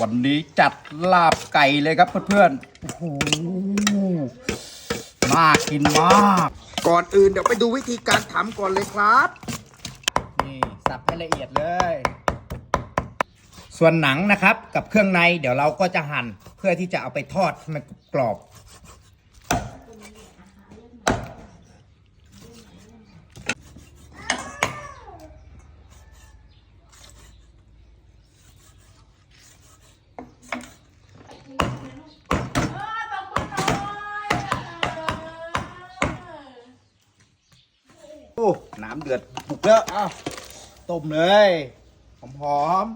วันนี้จัดลาบไก่เลยครับเพื่อนๆโอ้โหน่ากินมาก ก่อนอื่นเดี๋ยวไปดูวิธีการทำก่อนเลยครับ นี่สับให้ละเอียดเลย ส่วนหนังนะครับกับเครื่องในเดี๋ยวเราก็จะหั่นเพื่อที่จะเอาไปทอดให้มันกรอบ โอ้น้ำเดือดปุกแล้วอ้าวต้มเลยหอม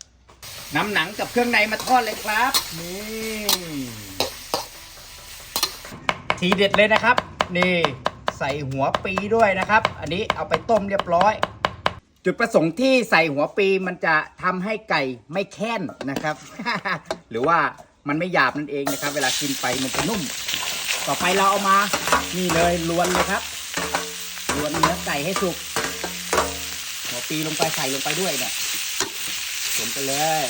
ๆนำหนังกับเครื่องในมาทอดเลยครับ นี่ทีเด็ดเลยนะครับ นี่ใส่หัวปีด้วยนะครับ อันนี้เอาไปต้มเรียบร้อย จุดประสงค์ที่ใส่หัวปีมันจะทำให้ไก่ไม่แค้นนะครับ หรือว่ามันไม่หยาบนั่นเองนะครับ เวลากินไปมันจะนุ่ม ต่อไปเราเอามา นี่เลยลวนเลยครับ ลวนเนื้อไก่ให้สุก หัวปีลงไปใส่ลงไปด้วยเนี่ยลงไปเลย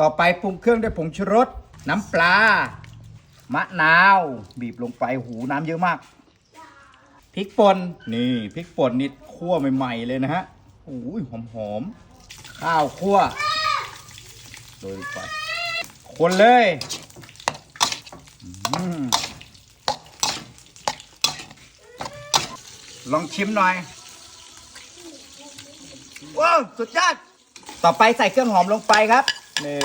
ต่อไปปรุงเครื่องด้วยผงชูรส น้ำปลา มะนาว บีบลงไปหูน้ำเยอะมาก พริกป่นนี่พริกป่นนี่คั่วใหม่ ๆ เลยนะฮะโอ้ยหอม ๆ ข้าวคั่วโรยลงไปคนเลยอืมลองชิมหน่อย ว้าว สุดยอด ต่อไปใส่เครื่องหอมลงไปครับ นี่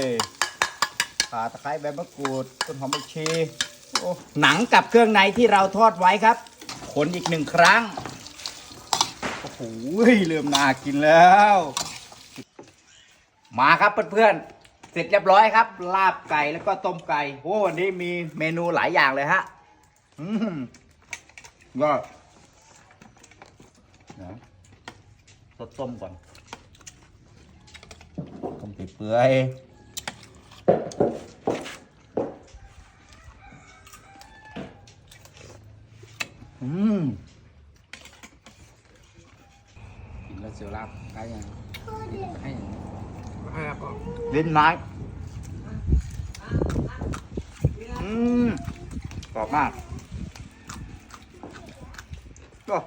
ข่าตะไคร้ใบมะกรูด ต้นหอมผักชีโอ้หนังกับเครื่องในที่เราทอดไว้ครับ คนอีกหนึ่งครั้ง โอ้โหเริ่มน่ากินแล้ว มาครับเพื่อนๆ เสร็จเรียบร้อยครับ ลาบไก่แล้วก็ต้มไก่โอ้วันนี้มีเมนูหลายอย่างเลยฮะอืมก็นะต้มต้มก่อนต้มเปื่อยๆอืมกินแล้วเสียวลาบไก่ยังให้ยังให้ครับก็ ลิ้นไม้อืมกรอบมากก็